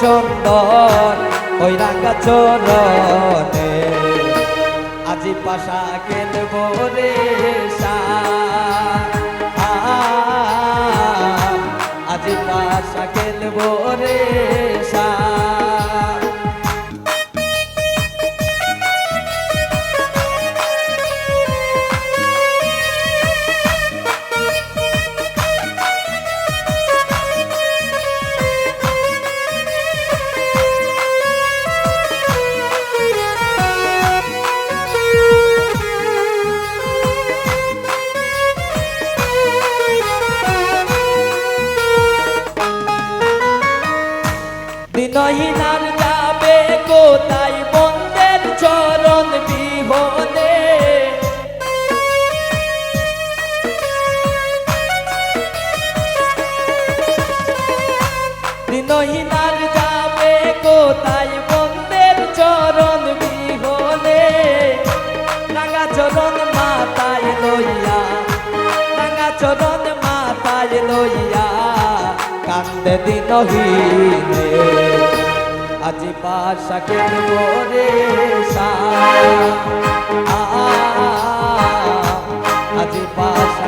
চন্দন ওই রাঙ্গা চরণে আজি পাশা কেলব রে আজি পাশা কেলব কান্দে দিনহীনে আজি পাশা কে মরে আজি আ, আজি পাশা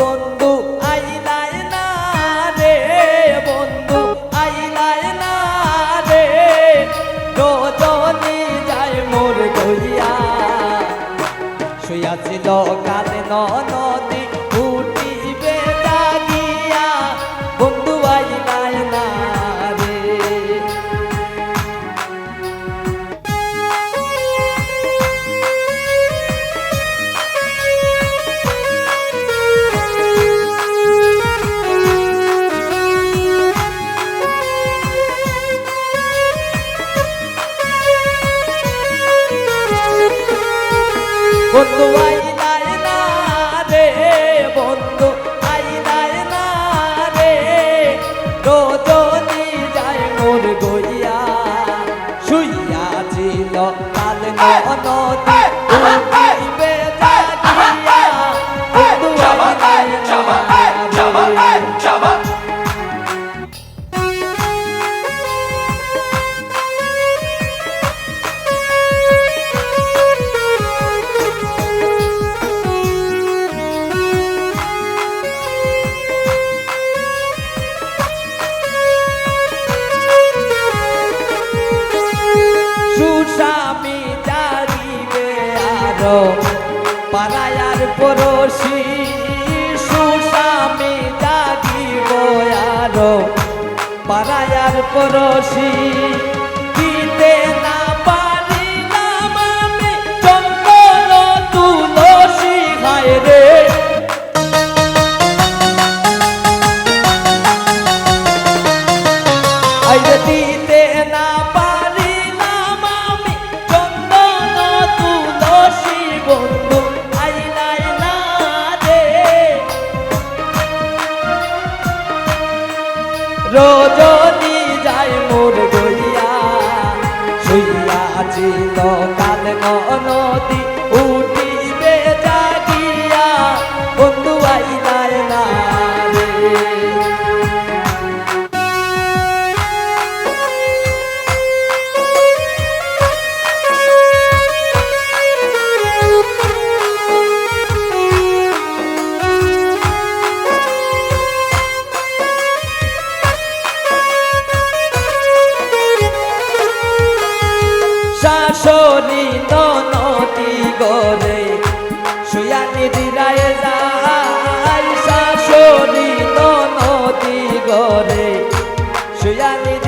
বন্ধু আইলাই না রে বন্ধু আইলাই না রে। রজনী যায় মোর গইয়া শুয়াছিল কাল নদী উঠিবে বন্ধু আইলাই না রে বন্ধু আইলাই না রে। রজনী আরও পাড়ায়ার পড়োশি, সুস্বামী জাগিব আরও। পাড়ায়ার পড়োশি, দিতে না পারিলাম আমি চন্দন তুলসী, হায় রে। দিতে না পারিলাম রজনী যায় মোর গইয়া শুইয়া চিত কাল নদী শাসনিত নদী গরে শুয়া নিধিরায় যায় শাসনিত নদী গরে শুয়া নিধি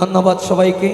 ধন্যবাদ সবাইকে।